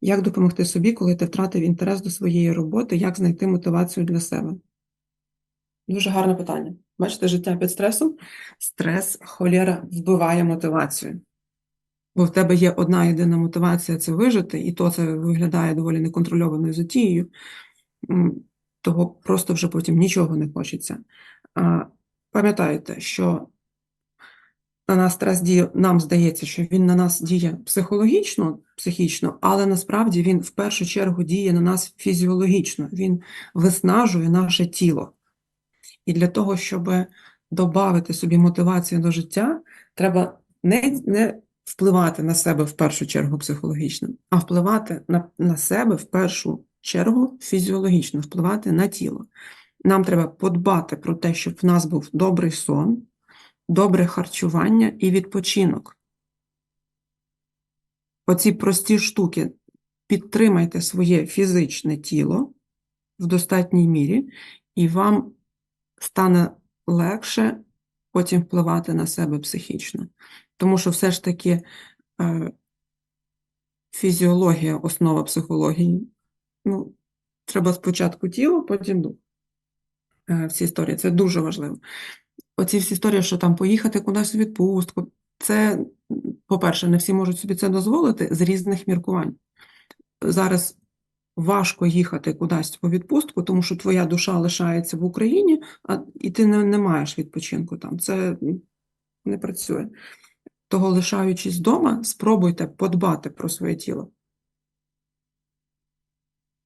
Як допомогти собі, коли ти втратив інтерес до своєї роботи, як знайти мотивацію для себе? Дуже гарне питання. Бачите, життя під стресом? Стрес, холєра, вбиває мотивацію. Бо в тебе є одна єдина мотивація це вижити, і то це виглядає доволі неконтрольованою затією, того просто вже потім нічого не хочеться. Пам'ятайте, що на нас стрес діє, нам здається, що він на нас діє психологічно, психічно, але насправді він в першу чергу діє на нас фізіологічно, він виснажує наше тіло. І для того, щоб додати собі мотивацію до життя, треба не, не впливати на себе в першу чергу психологічно, а впливати на, на себе в першу чергу фізіологічно, впливати на тіло. Нам треба подбати про те, щоб в нас був добрий сон, добре харчування і відпочинок. Оці прості штуки. Підтримайте своє фізичне тіло в достатній мірі, і вам стане легше потім впливати на себе психічно. Тому що все ж таки е, фізіологія основа психології. Ну, треба спочатку тіло, потім дух. Е, всі історії. Це дуже важливо. Оці всі історії, що там поїхати кудись у відпустку, це, по-перше, не всі можуть собі це дозволити з різних міркувань. Зараз важко їхати кудись у відпустку, тому що твоя душа лишається в Україні, а, і ти не, не маєш відпочинку там. Це не працює. Того, лишаючись вдома, спробуйте подбати про своє тіло.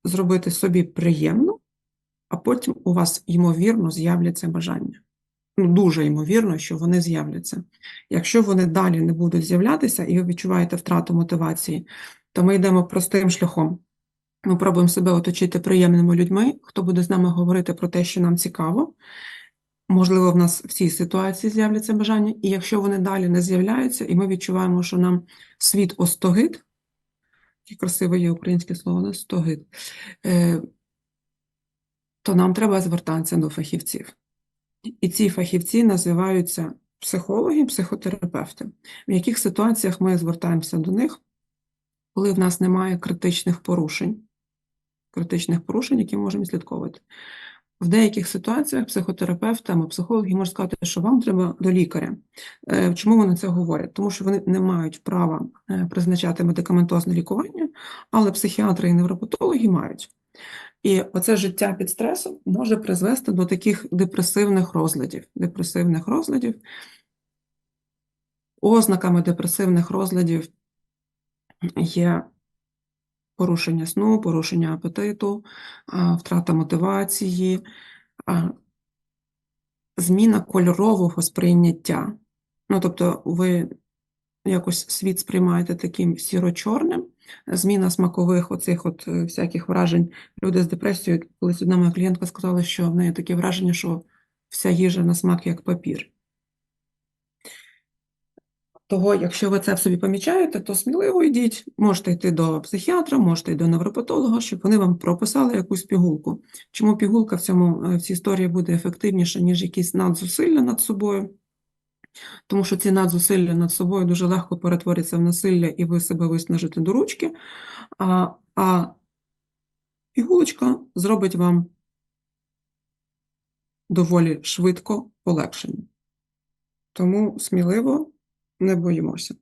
Зробити собі приємно, а потім у вас, ймовірно, з'являться бажання. Ну, дуже ймовірно, що вони з'являться. Якщо вони далі не будуть з'являтися, і ви відчуваєте втрату мотивації, то ми йдемо простим шляхом. Ми пробуємо себе оточити приємними людьми, хто буде з нами говорити про те, що нам цікаво. Можливо, в нас в цій ситуації з'являться бажання, і якщо вони далі не з'являються, і ми відчуваємо, що нам світ остогид, яке красиве є українське слово, стогид, е, то нам треба звертатися до фахівців. І ці фахівці називаються психологи, психотерапевти. В яких ситуаціях ми звертаємося до них, коли в нас немає критичних порушень, критичних порушень, які можемо слідковувати. В деяких ситуаціях психотерапевти або психологи можуть сказати, що вам треба до лікаря. Е, Чому вони це говорять? Тому що вони не мають права е, призначати медикаментозне лікування, але психіатри і невропатологи мають. І оце життя під стресом може призвести до таких депресивних розладів. Депресивних розладів. Ознаками депресивних розладів є порушення сну, порушення апетиту, втрата мотивації, зміна кольорового сприйняття. Ну, тобто, ви якось світ сприймаєте таким сіро-чорним, зміна смакових оцих от е, всяких вражень. Люди з депресією, колись одна моя клієнтка сказала, що в неї таке враження, що вся їжа на смак як папір. Того, якщо ви це в собі помічаєте, то сміливо йдіть, можете йти до психіатра, можете йти до невропатолога, щоб вони вам прописали якусь пігулку. Чому пігулка в цьому е, в цій історії буде ефективніша, ніж якісь надзусилля над собою? Тому що ці надзусилля над собою дуже легко перетворяться в насилля, і ви себе виснажите до ручки, а, а пігулочка зробить вам доволі швидко полегшення. Тому сміливо не боїмося.